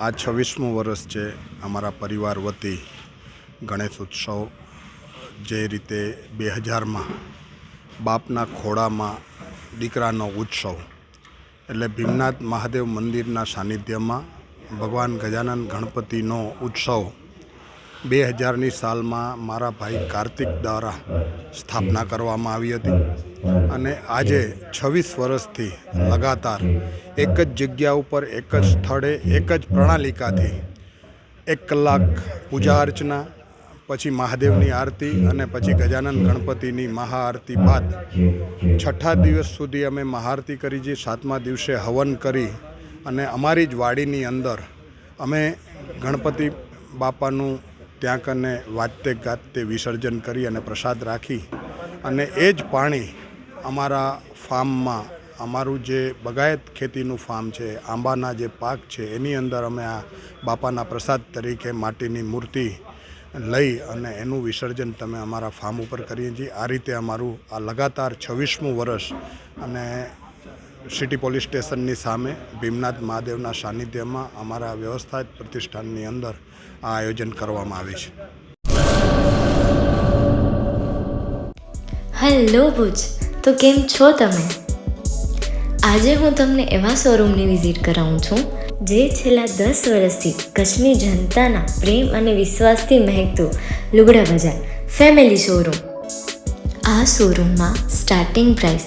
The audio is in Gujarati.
આ છવ્વીસમું વર્ષ છે અમારા પરિવાર વતી ગણેશ ઉત્સવ. જે રીતે બે હજારમાં બાપના ખોળામાં દીકરાનો ઉત્સવ એટલે ભીમનાથ મહાદેવ મંદિરના સાનિધ્યમાં ભગવાન ગજાનન ગણપતિનો ઉત્સવ બે હજારની સાલમાં મારા ભાઈ કાર્તિક દ્વારા સ્થાપના કરવામાં આવી હતી. અને આજે છવ્વીસ વર્ષથી લગાતાર એક જ જગ્યા ઉપર, એક જ સ્થળે, એક જ પ્રણાલિકાથી એક કલાક પૂજા અર્ચના, પછી મહાદેવની આરતી અને પછી ગજાનન ગણપતિની મહાઆરતી બાદ છઠ્ઠા દિવસ સુધી અમે મહાઆરતી કરી જે સાતમા દિવસે હવન કરી અને અમારી જ વાડીની અંદર અમે ગણપતિ બાપાનું ત્યાં કને વાતે ગાતે વિસર્જન કરી અને પ્રસાદ રાખી અને એ જ પાણી અમારા ફાર્મમાં, અમારું જે બગાયત ખેતીનું ફાર્મ છે, આંબાના જે પાક છે, એની અંદર અમે આ બાપાના પ્રસાદ તરીકે માટીની મૂર્તિ લઈ અને એનું વિસર્જન તમે અમારા ફાર્મ ઉપર કરીએ છીએ. આ રીતે અમારું આ લગાતાર છવ્વીસમું વર્ષ અને સિટી પોલીસ સ્ટેશનની સામે ભીમનાથ મહાદેવના સાનિધ્યમાં અમારા વ્યવસ્થા પ્રતિષ્ઠાનની અંદર આ આયોજન કરવામાં આવે છે. હેલો ભુજ, તો કેમ છો તમે? આજે હું તમને એવા શોરૂમની વિઝિટ કરાવું છું, જે છેલ્લા દસ વર્ષથી કચ્છની જનતાના પ્રેમ અને વિશ્વાસથી મહેકતું લુગડા બજાર ફેમિલી શોરૂમ. આ શોરૂમમાં સ્ટાર્ટિંગ પ્રાઇસ